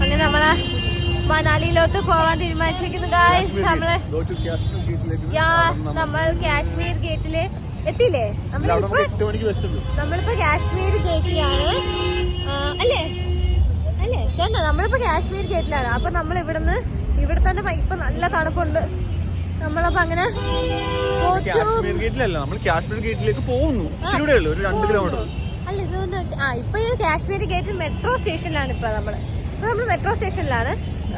അങ്ങനെ നമ്മൾ മണാലിയിലോട്ട് പോവാൻ തീരുമാനിച്ചിരിക്കുന്നു ഗായ്സ് നമ്മൾ നമ്മൾ കാശ്മീർ ഗേറ്റിൽ എത്തിയില്ലേ? നമ്മളിപ്പോ കാശ്മീർ ഗേറ്റിലാണ് അല്ലേ? അല്ലേ? തന്നെ നമ്മളിപ്പോ കാശ്മീർ ഗേറ്റിലാണ് അപ്പൊ നമ്മൾ ഇവിടുന്ന് ഇവിടെ തന്നെ ഇപ്പൊ നല്ല തണുപ്പുണ്ട്. നമ്മളപ്പോ അങ്ങനെ കാശ്മീർ ഗേറ്റിലല്ല നമ്മൾ കാശ്മീർ ഗേറ്റിലേക്ക് പോകുന്നു. ഒരു രണ്ട് കിലോമീറ്റർ അല്ല ഇതൊന്ന് ആ ഇപ്പൊ ഈ കാശ്മീർ ഗേറ്റ് മെട്രോ സ്റ്റേഷനിലാണ് ഇപ്പൊ നമ്മൾ. ഇപ്പൊ നമ്മൾ മെട്രോ സ്റ്റേഷനിലാണ്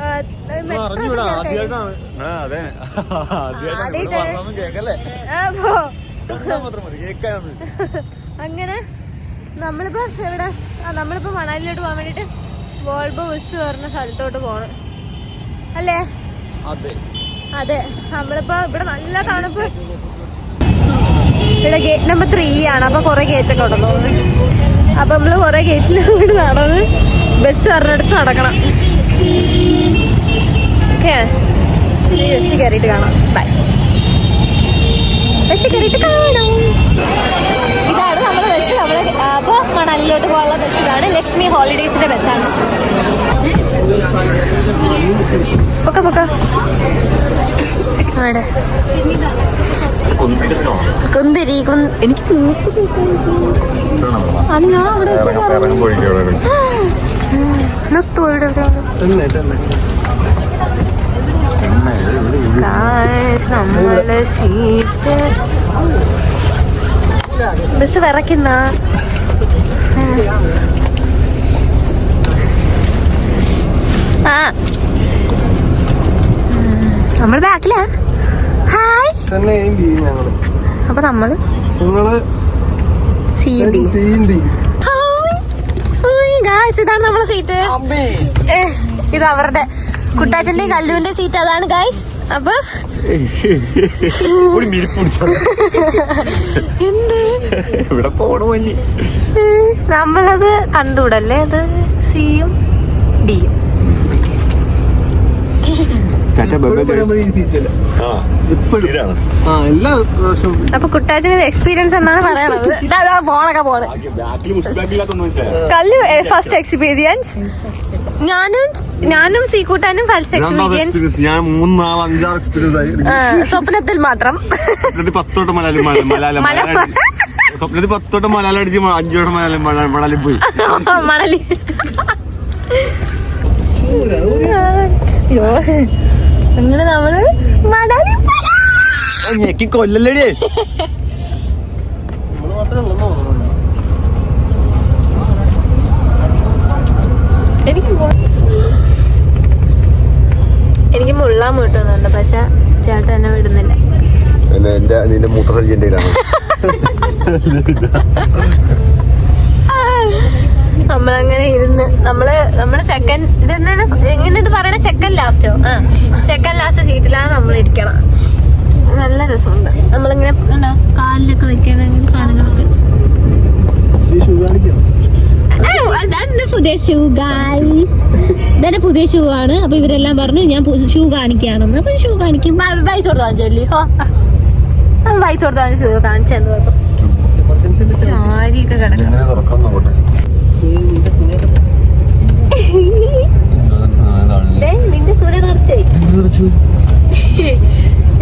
അങ്ങനെ നമ്മളിപ്പോ എവിടെ? നമ്മളിപ്പോ മണാലിലോട്ട് പോകാൻ വേണ്ടിട്ട് വോൾബോ ബസ് പറഞ്ഞ സ്ഥലത്തോട്ട് പോണം. അല്ലേ? അതെ. അതെ നമ്മളിപ്പോ ഇവിടെ നല്ല തണുപ്പ്. ഇവിടെ ഗേറ്റ് നമ്പർ ത്രീ ആണ്. അപ്പൊ കൊറേ ഗേറ്റ് ഒക്കെ ഉണ്ടല്ലോ. അപ്പൊ നമ്മൾ കൊറേ ഗേറ്റിൽ ഇവിടെ നടന്ന് ബസ് പറഞ്ഞെടുത്ത് നടക്കണം. ഓക്കെ ബസ് കയറിയിട്ട് കാണാം. ബൈ ബസ് കയറിയിട്ട് കാണാം. ഇതാണ് നമ്മുടെ ബസ് നമ്മുടെ അപ്പൊ മണലിലോട്ട് പോകാനുള്ള ബസ് ഇതാണ്. ലക്ഷ്മി ഹോളിഡേസിന്റെ ബസ്സാണ് പൊക്ക പൊക്ക. അവിടെ കുന്തിരി കുന് എനിക്ക്. നിർത്തൂ ഇവിടെ നമ്മളെ സീറ്റ് ബസ് വിറയ്ക്കുന്ന. ആ. നമ്മൾ ബാക്കിലാ. ഹായ്. അപ്പൊ നമ്മൾ നിങ്ങൾ ഇതാണ് നമ്മളെ സീറ്റ്. ഇത് അവരുടെ കുട്ടാച്ചന്റെ കല്ലുവിന്റെ സീറ്റ് അതാണ് ഗായ്സ് അപ്പൊ ഇവിടെ നമ്മളത് കണ്ടുകൂടല്ലേ? അത് സിയും ഡിയും അപ്പൊ കുട്ടാച്ചന്റെ എക്സ്പീരിയൻസ് എന്നാണ് പറയണത്. ഫോണൊക്കെ പോണ്. കല്ലു ഫസ്റ്റ് എക്സ്പീരിയൻസ് ഞാനും ഞാനും സീക്കൂട്ടാനും ഫസ്റ്റ് എക്സ്പീരിയൻസ് ഞാൻ മൂന്ന് നാല് അഞ്ചാറ് എക്സ്പീരിയൻസ് ആയി. സ്വപ്നത്തിൽ മാത്രം. പത്തോട്ട് മലയാളം മലയാളം മല- മലയാളം സ്വപ്നത്തിൽ പത്തോട്ട് മലയാളം അടിച്ച് അഞ്ചോട്ട് മലയാളം മലയാളം പോയി. മണലി. അങ്ങനെ നമ്മൾ മണലി. ഞെക്കി കൊല്ലല്ലേ എനിക്ക് മുള്ളാൻ മുട്ടുന്നുണ്ട് പക്ഷെ ചേട്ടൻ എന്നെ വിടുന്നില്ല. എന്റെ നിന്റെ മൂത്ര സജ്ജന്റെയിലാണ് നമ്മളങ്ങനെ ഇരുന്ന് നമ്മൾ നമ്മൾ സെക്കൻഡ് ഇതെന്താണ് എങ്ങനെ ഇത് പറയണ? സെക്കൻഡ് ലാസ്റ്റോ ആ. സെക്കൻഡ് ലാസ്റ്റ് സീറ്റിലാണ് നമ്മൾ ഇരിക്കണം. നല്ല രസമുണ്ട്. നമ്മളിങ്ങനെ എന്താ കാലിലൊക്കെ വെക്കണ സാധനങ്ങളൊക്കെ. പുതിയ ഷൂ ഗായ്സ് ഇതെന്റെ പുതിയ ഷൂ ആണ്. അപ്പൊ ഇവരെല്ലാം പറഞ്ഞു ഞാൻ ഷൂ കാണിക്കുകയാണെന്ന്. അപ്പൊ ഷൂ കാണിക്കും. പൈസ കൊടുത്താൽ ചൊല്ലി ഹോ. പൈസ കൊടുത്താൽ ഷൂ കാണിച്ചെന്ന് കുഴപ്പം സാരിയൊക്കെ കിടക്കും സൂര്യ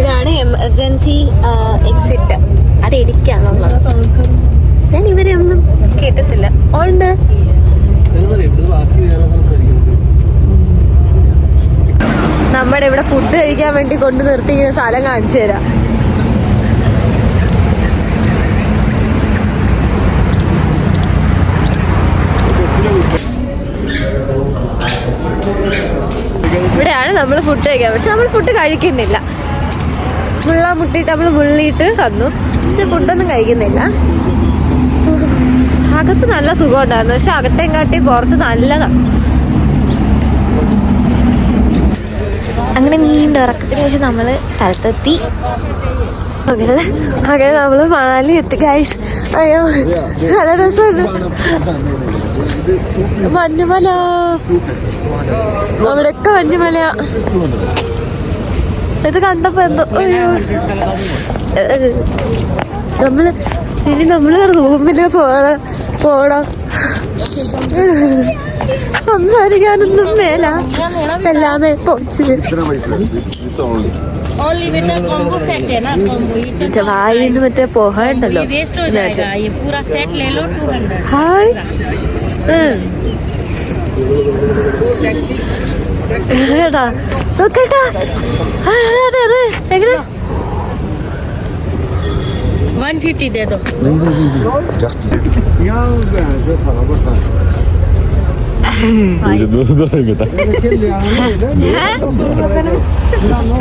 ഇതാണ് എമർജൻസി എക്സിറ്റ് അത് എനിക്കാണുള്ളത് ഞാൻ ഇവരെ ഒന്നും കേട്ടിട്ടില്ല. ഉണ്ട്. നമ്മുടെ ഇവിടെ ഫുഡ് കഴിക്കാൻ വേണ്ടി കൊണ്ടു നിർത്തിയിരിക്കുന്ന സ്ഥലം കാണിച്ചു തരാം. ഇവിടെയാണ് നമ്മൾ ഫുഡ് കഴിക്കാൻ. പക്ഷെ നമ്മൾ ഫുഡ് കഴിക്കുന്നില്ല. മുള്ള മുട്ടിയിട്ട് നമ്മൾ മുള്ളിയിട്ട് തന്നു. പക്ഷെ ഫുഡൊന്നും കഴിക്കുന്നില്ല. അകത്ത് നല്ല സുഖം ഉണ്ടായിരുന്നു പക്ഷെ അകത്തേം കാട്ടി പുറത്ത് നല്ലതാണ് അങ്ങനെ നീണ്ട ഉറക്കത്തിന് ശേഷം നമ്മൾ സ്ഥലത്തെത്തി. അങ്ങനെ അങ്ങനെ നമ്മൾ മണാലി എത്തി ഗൈസ് അയ്യോ നല്ല രസമുണ്ട് മഞ്ഞുമല. അവിടെയൊക്കെ വഞ്ചിമല ഇത് കണ്ടപ്പോ എന്തോ നമ്മൾ ഇനി നമ്മൾ റൂമിൽ പോണ പോണം. സംസാരിക്കാനൊന്നും മേല. എല്ലാമേ പൊച്ച് വായിന്ന് മറ്റേ പോഹ ഹായ്. ഹായ് ഏടാ നോക്കേട്ടാ ആ, അതെ അതെ എങ്ങനെ वन फिफ्टी दे दो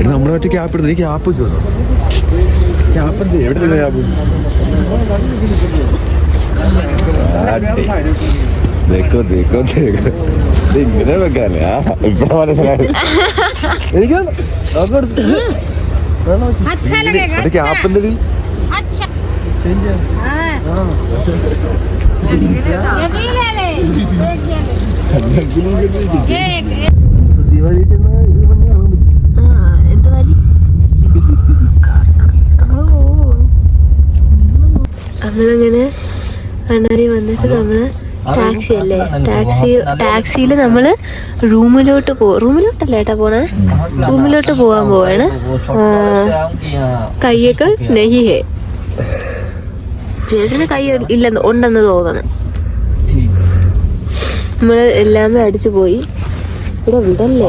നമ്മുടെ മറ്റേ ക്യാപ്പ് എടുത്ത് നീ ക്യാപ്പ് വെച്ചോ ക്യാപ്പ് എന്ത് എവിടെ ക്യാപ്പ് ദേക്കോ ദേക്കോ ദേക്കോ ഇത് ഇങ്ങനെ വെക്കാനേ. ആ ഇവിടെ മനസ്സിലായി. എനിക്ക് അതൊക്കെ ആപ്പന്തടി ദിവാലി ചെന്ന ഇത് പണിയാണോ നമ്മളങ്ങനെ കണ്ണാരി വന്നിട്ട് നമ്മൾ ടാക്സി അല്ലേ? ടാക്സി ടാക്സിയിൽ നമ്മൾ റൂമിലോട്ട് പോ റൂമിലോട്ടല്ല ഏട്ടാ പോണേ. റൂമിലോട്ട് പോവാൻ പോവാണ്. കയ്യൊക്കെ നെഹി ഹേ ചേട്ടന് കൈ ഇല്ലെന്ന് ഉണ്ടെന്ന് തോന്നുന്നു നമ്മൾ എല്ലാം അടിച്ചു പോയി. ഇവിടെ വിടല്ലേ?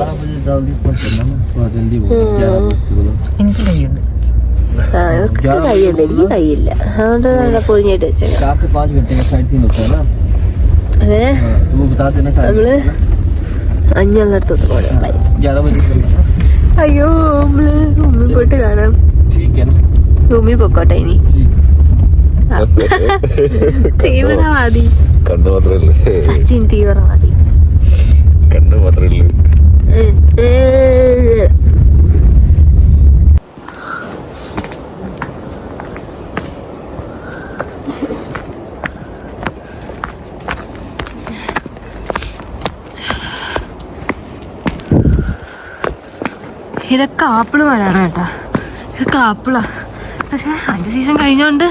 ആ ഇവർക്ക് കൈയുണ്ട്. എനിക്ക് കൈയില്ല. അതുകൊണ്ട് പൊതിഞ്ഞിട്ട് വെച്ചേക്കാം. അങ്ങനെ അയ്യോ നമ്മൾ റൂമിൽ പോയിട്ട് കാണാം. റൂമിൽ പൊക്കോട്ടെ ഇനി. തീവ്രവാദി. കണ്ടു മാത്രമല്ലേ സച്ചിൻ തീവ്രവാദി. കണ്ടു മാത്രമല്ലേ ഇതൊക്കെ ആപ്പിൾ മരമാണ് കേട്ടോ. ഇതൊക്കെ ആപ്പിളാ. പക്ഷേ അഞ്ച് സീസൺ കഴിഞ്ഞോണ്ട്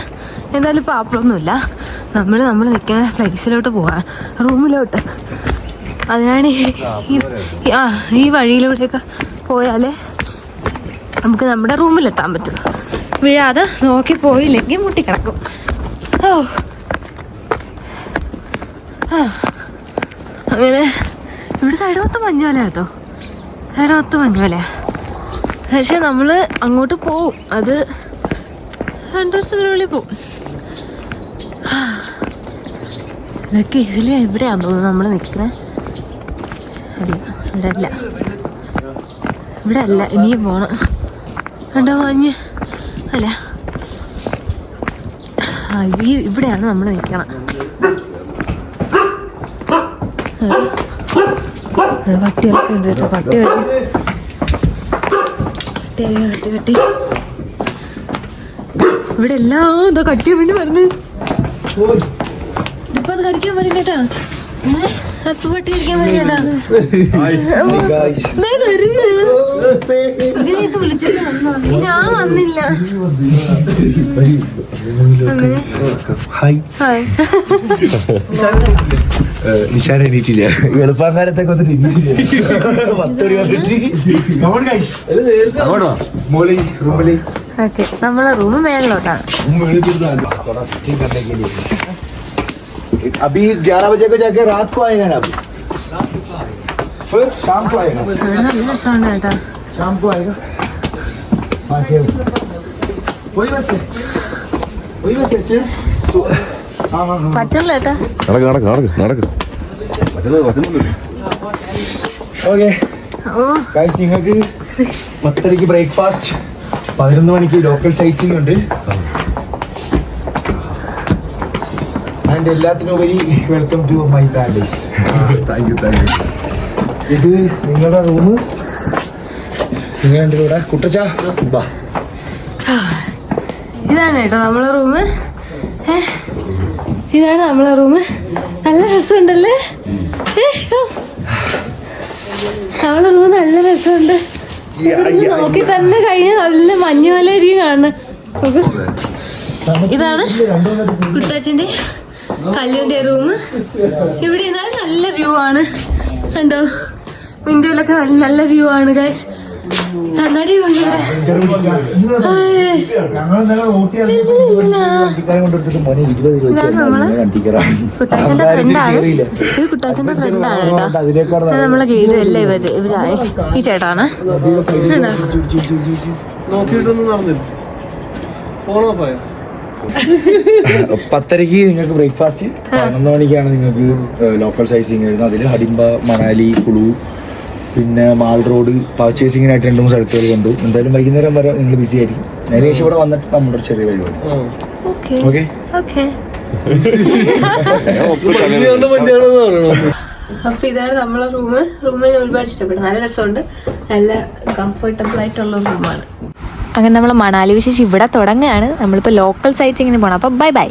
എന്തായാലും ഇപ്പോൾ ആപ്പിളൊന്നുമില്ല. നമ്മൾ നമ്മൾ നിൽക്കുന്ന പ്ലേസിലോട്ട് പോവാ. റൂമിലോട്ട്. അതിനാണ് ഈ- ആ ഈ വഴിയിലൂടെയൊക്കെ പോയാലേ നമുക്ക് നമ്മുടെ റൂമിലെത്താൻ പറ്റും. വീഴാതെ നോക്കി പോയില്ലെങ്കിൽ മുട്ടിക്കിടക്കും. ഓ. ആ. അങ്ങനെ. ഇവിടെ സൈഡ് മൊത്തം മഞ്ഞുമല കേട്ടോ. സൈഡ് മൊത്തം മഞ്ഞുമല പക്ഷെ നമ്മൾ അങ്ങോട്ട് പോവും. അത് രണ്ട് ദിവസത്തിനുള്ളിൽ പോവും. ഇതൊക്കെ ഇതിൽ എവിടെയാന്ന് തോന്നുന്നു? നമ്മൾ നിൽക്കുന്നത് അല്ല ഇവിടെ അല്ല ഇവിടെ അല്ല ഇനിയും പോണം. കണ്ടോ മഞ്ഞ് അല്ല. ആ ഈ ഇവിടെയാണ് നമ്മൾ നിൽക്കണം. പട്ടിയൊക്കെ ഉണ്ട് കേട്ടോ പട്ടി കട്ടി പട്ടി കട്ടി കട്ടി ഇവിടെ എല്ലാം എന്താ കടിക്കാൻ വേണ്ടി വരുന്നു ഇതിപ്പോ അത് കടിക്കാൻ വരും കേട്ടാ? അപ്പൊ പട്ടി കടിക്കാൻ വരും കേട്ടാ വരുന്നു. ഇതിനെയൊക്കെ വിളിച്ചിട്ട് വന്നോ? ഞാൻ വന്നില്ല അങ്ങനെ ഹായ് ഹായ് നിശാൻ എണീറ്റില്ല എളുപ്പക്കാലത്തൊക്കെ വന്നിട്ട് എണീറ്റില്ല പത്ത് മണി വന്നിട്ട് Come on, guys. അങ്ങോട്ടോ മോളി റൂമില് ഓക്കെ നമ്മളെ റൂം മേളിലോട്ടാണ് थोड़ा सेटिंग करने के लिए अभी ग्यारह बजे को जाके रात को आएगा ना अभी फिर शाम को आएगा ഇവിടെ നല്ല രസമുണ്ട് കേട്ടോ शाम को आएगा हाँ छः वही बस है वही बस है सिर्फ सो- हाँ हाँ हाँ പറ്റില്ല കേട്ടാ നടക്ക് നടക്ക് നടക്ക് നടക്ക് പറ്റുന്നത് പറ്റുന്നുണ്ട് ഓക്കെ ഓ ഗൈസ് നിങ്ങൾക്ക് പത്തരയ്ക്ക് ബ്രേക്ക്ഫാസ്റ്റ് പതിനൊന്ന് മണിക്ക് ലോക്കൽ സൈറ്റിംഗ് ഉണ്ട് ആൻഡ് എല്ലാത്തിനും ഉപരി welcome to my paradise thank you thank you ഇത് നിങ്ങളുടെ റൂം നിങ്ങൾ എന്റെ കൂടെ കുട്ടച്ച ബാ ഇതാണ് കേട്ടോ നമ്മളെ റൂം ഇതാണ് നമ്മളെ റൂം നല്ല രസമുണ്ടല്ലേ. നമ്മളെ റൂം നല്ല രസമുണ്ട്. നോക്കി തന്നെ കഴിഞ്ഞ നല്ല മഞ്ഞുമലായിരിക്കും കാണുന്നത്. ഇതാണ് കുട്ടാച്ചിന്റെ കല്ലിന്റെ റൂം ഇവിടെ നല്ല വ്യൂ ആണ്. കണ്ടോ? വിൻഡോയിലൊക്കെ നല്ല വ്യൂ ആണ് ഗൈസ് ഇത് നമ്മളെ ഗൈഡ് ഇവർ. ഇവരായ ഈ ചേട്ടാണ്. പത്തരക്ക് നിങ്ങൾക്ക് ബ്രേക്ക്ഫാസ്റ്റ് പതിനൊന്ന് മണിക്കാണ് നിങ്ങൾക്ക് ലോക്കൽ സൈറ്റ് സീങ് വരുന്നത്. അതിൽ ഹഡിംബ മണാലി കുളു പിന്നെ മാൾ റോഡ് പർച്ചേസിങ്ങിനായിട്ട് രണ്ട് മൂന്ന് സ്ഥലത്തുകൾ കൊണ്ടു. എന്തായാലും വൈകുന്നേരം വരെ നിങ്ങൾ ബിസി ആയിരിക്കും. നേരെ ശേഷം ഇവിടെ വന്നിട്ട് നമ്മുടെ ഒരു ചെറിയ പരിപാടി. ഓക്കെ. അപ്പൊ ഇതാണ് നമ്മളെ റൂം റൂമിന് ഒരുപാട് ഇഷ്ടപ്പെട്ടു. നല്ല രസമുണ്ട്. നല്ല കംഫർട്ടബിൾ ആയിട്ടുള്ള റൂമാണ് അങ്ങനെ നമ്മൾ മണാലി വിശേഷം ഇവിടെ തുടങ്ങുകയാണ്. നമ്മളിപ്പോൾ ലോക്കൽ സൈറ്റ്സിങ്ങിന് പോകണം അപ്പോൾ ബൈ ബൈ